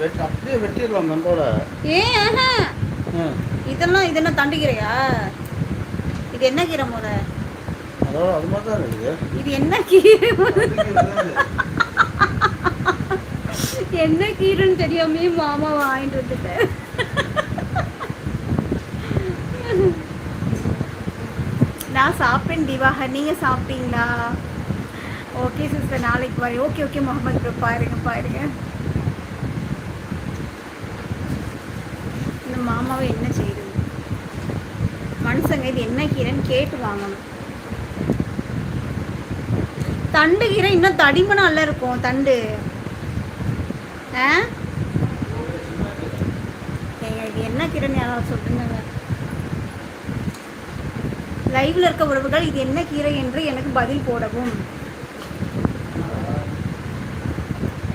வெட்டி அப்படியே வெட்டிடலாம் நண்டோட ஏன் ஆஹா. ம் இதெல்லாம் இதெல்லாம் தண்டுக்கிறையா? இது என்ன கீரை முறை அதோட அது மாதிரி தான் இருக்குது. இது என்ன கீரை என்ன கீரைன்னு தெரியாமே மாமா வாங்கிட்டு வந்துட்டேன். நான் சாப்பிட்டேன் திவாகர். நீங்க சாப்பிட்டீங்களா? ஓகே சிஸ்டர் நாளைக்கு வர ஓகே ஓகே முகமது. ப்ரோ பாருங்க பாருங்க. இந்த மாமாவை என்ன செய்யுது மனுஷங்க இது என்ன கீரைன்னு கேட்டு வாங்கணும். தண்டு கீரை இன்னும் தடிமனா நல்லா இருக்கும் தண்டு. ஆ? இது என்ன கீரைன்னு யாராவது சொல்லுங்க லைவ்ல இருக்க உறவுகள் இது என்ன கீரை என்று எனக்கு பதில் போடவும்.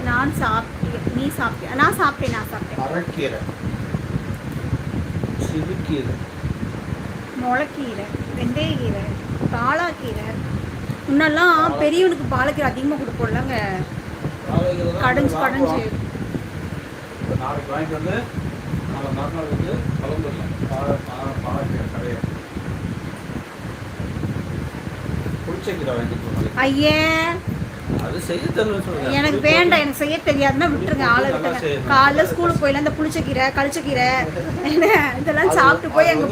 நான் சாப்பிட்டேன். நீ சாப்பிட்டியா? நான் சாப்பிட்டேன் நான் சாப்பிட்டேன். சிறுக்கீரை முளைக்கீரை வெந்தயக்கீரை பாலாக்கீரை. முன்னெல்லாம் பெரியவனுக்கு பாலக்கீரை அதிகமாக கொடுப்போம்லங்க. கடைஞ்சு கடைஞ்சு. நாளைக்கு வாங்கிட்டு வந்து நாளை மறுநாள் வந்து கிளம்பிடலாம் பாலை பாலாக்கீரை கடையை. புளிச்சக்கீரை வாங்கிட்டு போனாங்க ஐயே அது செய்ய தெரியல சொல்லுங்க. எனக்கு வேண்டாம் எனக்கு செய்ய தெரியாதுன்னா விட்டுருங்க ஆளை விட்டுருங்க. காலைல ஸ்கூலுக்கு போயில இந்த புளிச்சக்கீரை கழிச்சக்கீரை என்ன, இதெல்லாம் சாப்பிட்டு போய் எங்க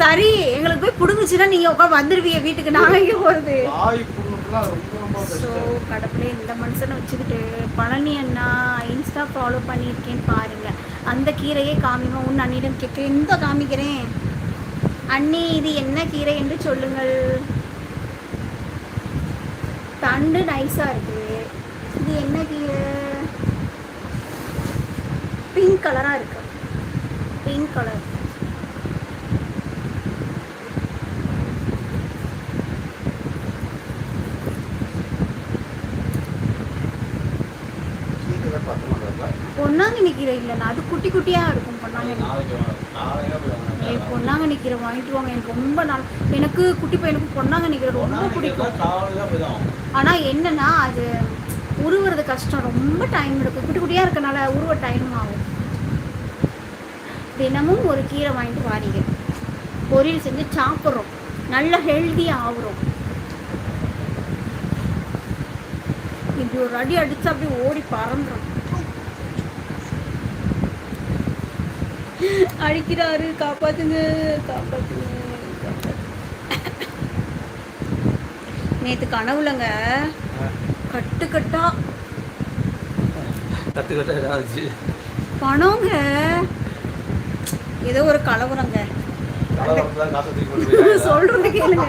சரி எங்களுக்கு போய் புடுங்குச்சுன்னா நீங்க உட்காந்து வந்துருவீங்க வீட்டுக்கு. நாங்க எங்க போறது? கடவுளே இந்த மனுஷனை வச்சுக்கிட்டு பழனி அண்ணா இன்ஸ்டா ஃபாலோ பண்ணியிருக்கேன்னு பாருங்க. அந்த கீரையே காமிமா உன் அண்ணிடம் கேட்க எந்த காமிக்கிறேன்? அண்ணி இது என்ன கீரை என்று சொல்லுங்கள். தண்டு நைஸா இருக்கு. இது என்ன கீரை பிங்க் கலரா இருக்கு பிங்க் கலர் பொன்னாங்கண்ணி கீரை இல்லைண்ணா. அது குட்டி குட்டியா இருக்கும் பொன்னாங்கண்ணி. ஏய், பொன்னாங்கண்ணி கீரை வாங்கிட்டு வாங்க எனக்கு ரொம்ப நாள் எனக்கு குட்டி பையனுக்கு பொன்னாங்கண்ணி கீரை ரொம்ப பிடிக்கும். ஆனா என்னன்னா அது உருவுறது கஷ்டம். ரொம்ப டைம் எடுக்கும். குட்டி குட்டியா இருக்கனால உருவ டைம் ஆகும். தினமும் ஒரு கீரை வாங்கிட்டு வாரீங்க. பொரியல் செஞ்சு சாப்பிட்றோம். நல்ல ஹெல்த்தியாக ஆகுறோம். இப்படி ஒரு அடி அடிச்சு அப்படியே ஓடி பறந்துடும் அடிக்கிறாரு காப்பாத்துங்க காப்பாத்துங்க. நேத்து கனவுலங்க கட்டு கட்டா. பணங்க. ஏதோ ஒரு கலவரங்க. சொல்றது கேளுங்க.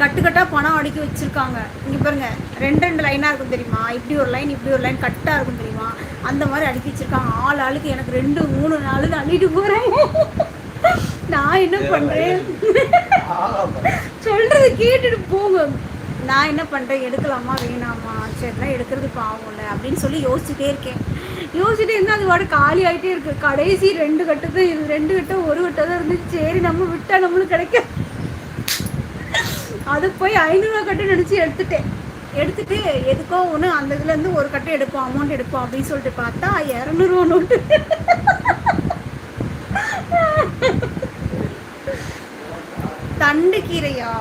கட்டு கட்டா பணம் அடுக்கி வச்சிருக்காங்க. இங்க பாருங்க ரெண்டு ரெண்டு லைனா இருக்கும் தெரியுமா? இப்படி ஒரு லைன் இப்படி ஒரு லைன் கட்டா இருக்கும் தெரியுமா? அந்த மாதிரி அடுக்கி வச்சிருக்காங்க ஆள் ஆளுக்கு எனக்கு ரெண்டு மூணு நாலு அள்ளிட்டு போறேன். நான் என்ன பாரு. சொல்றது கேட்டுட்டு போங்க. நான் என்ன பண்றேன்? எடுக்கலாமா? வேணாமா? சரிலாம் எடுக்கிறது பாவம்ல அப்படின்னு சொல்லி யோசிச்சுட்டே இருக்கேன். யோசிச்சுட்டே இருந்தா அது வாட காலி ஆயிட்டே இருக்கு. கடைசி ரெண்டு கட்டத்தை இது ரெண்டு கட்டம் ஒரு கட்டம் தான் இருந்துச்சு. சரி நம்ம விட்டா நம்மளுக்கு கிடைக்கும் அது போய் ஐநூறுவா கட்டு நினச்சி எடுத்துட்டேன். எடுத்துட்டு எதுக்கோ ஒன்று அந்த இதுலேருந்து ஒரு கட்டை எடுப்போம் அமௌண்ட் எடுப்போம் அப்படின்னு சொல்லிட்டு பார்த்தா இரநூறுவா நோட்டு தண்டு கீரையா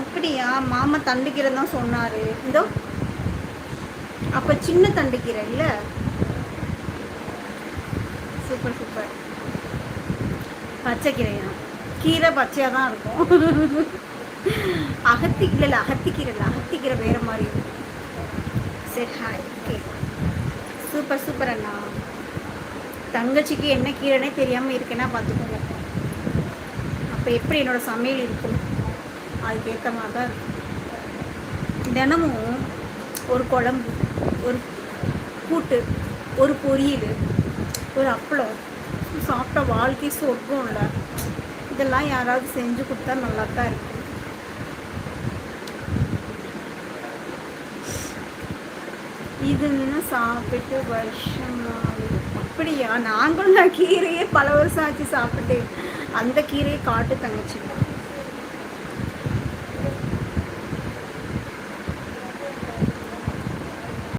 அப்படியா? மாமா தண்டு கீரை தான் சொன்னாரு. இதோ அப்ப சின்ன தண்டு கீரை இல்ல? Super super. பச்சை கீரையா கீரை பச்சையாக தான் இருக்கும். அகத்தி இல்லை இல்ல அகத்தி கீரை இல்ல வேற மாதிரி இருக்கும் சரி ஹாய் ஓகே சூப்பர் சூப்பர் அண்ணா. தங்கச்சிக்கு என்ன கீரைனே தெரியாமல் இருக்கேன்னா பார்த்துக்கோங்க. அப்போ எப்படி என்னோடய சமையல் இருக்கும்? அதுக்கேற்ற மாதிரி தான் தினமும் ஒரு குழம்பு ஒரு கூட்டு ஒரு பொரியல் ஒரு அப்பளம். சாப்பிட்ட வாழ்க்கை சொர்க்கம் இல்லை இதெல்லாம் யாராவது செஞ்சு கொடுத்தா நல்லா தான் இருக்கும். இதுன்னு சாப்பிட்டு வருஷம் அப்படியா? நாங்களும் நான் கீரையே பல வருஷம் ஆச்சு சாப்பிட்டு. அந்த கீரையை காட்டு தங்கச்சி.